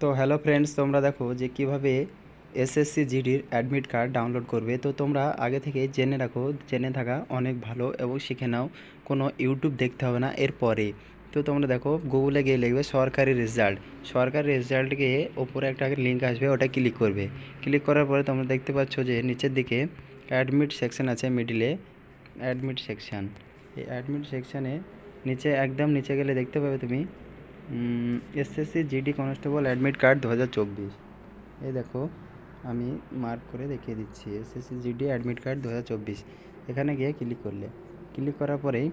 তো hello friends তোমরা দেখো যে কীভাবে এসএসসি জিডির অ্যাডমিট কার্ড ডাউনলোড করবে। তো তোমরা আগে থেকে জেনে রাখো, জেনে থাকা অনেক ভালো এবং শিখে নাও, কোনো ইউটিউব দেখতে হবে না এরপরে। তো তোমরা দেখো গুগলে গিয়ে লিখবে সরকারি রেজাল্ট সরকারি রেজাল্ট গিয়ে ওপরে একটা লিঙ্ক আসবে, ওটা ক্লিক করবে। ক্লিক করার পরে তোমরা দেখতে পাচ্ছ যে নিচের দিকে অ্যাডমিট সেকশন আছে মিডিলে অ্যাডমিট সেকশন এই অ্যাডমিট সেকশানে নিচে, একদম নিচে গেলে দেখতে পাবে তুমি SSC GD constable admit card দু হাজার চব্বিশ। এই দেখো, আমি মার্ক করে দেখিয়ে দিচ্ছি। এসএসসি জিডি অ্যাডমিট কার্ড দু হাজার চব্বিশ। এখানে গিয়ে ক্লিক করলে। ক্লিক করার পরেই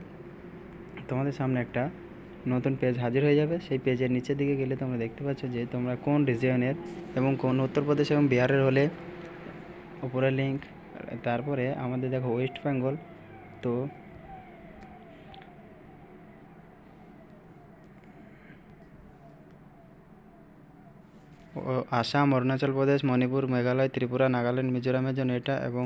তোমাদের সামনে একটা নতুন পেজ হাজির হয়ে যাবে। সেই পেজের নিচের দিকে গেলে তোমরা দেখতে পাচ্ছ যে তোমরা কোন রিজিয়নের এবং কোন উত্তরপ্রদেশ এবং বিহারের হলে উপরে লিঙ্ক তারপরে আমাদের দেখো ওয়েস্ট বেঙ্গল তো আসাম, অরুণাচল প্রদেশ, মণিপুর, মেঘালয়, ত্রিপুরা, নাগাল্যান্ড, মিজোরামের জন্য এটা এবং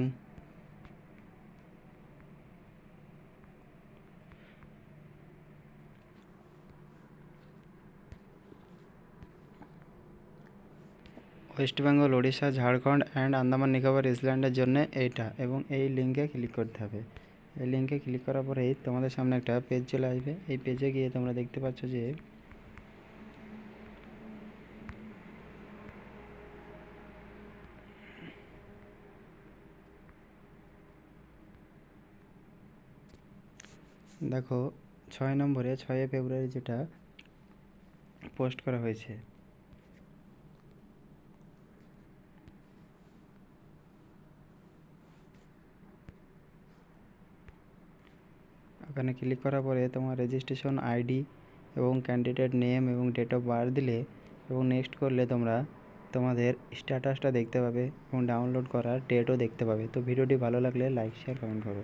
ওয়েস্ট বেঙ্গল, ওড়িশা, ঝাড়খণ্ড অ্যান্ড আন্দামান নিকোবর, ইসল্যান্ডের জন্য এইটা এবং এই লিঙ্কে ক্লিক করতে হবে। এই লিঙ্কে ক্লিক করার পরেই তোমাদের সামনে একটা পেজ চলে আসবে। এই পেজে গিয়ে তোমরা দেখতে পাচ্ছ যে দেখো, ছয় নম্বরে ছয়ই ফেব্রুয়ারি যেটা পোস্ট করা হয়েছে। ওখানে ক্লিক করার পরে তোমার রেজিস্ট্রেশন আইডি এবং ক্যান্ডিডেট নেম এবং ডেট অফ বার্থ দিলে এবং নেক্সট করলে তোমরা তোমাদের স্ট্যাটাসটা দেখতে পাবে এবং ডাউনলোড করার ডেটও দেখতে পাবে। তো ভিডিওটি ভালো লাগলে লাইক শেয়ার কমেন্ট করো।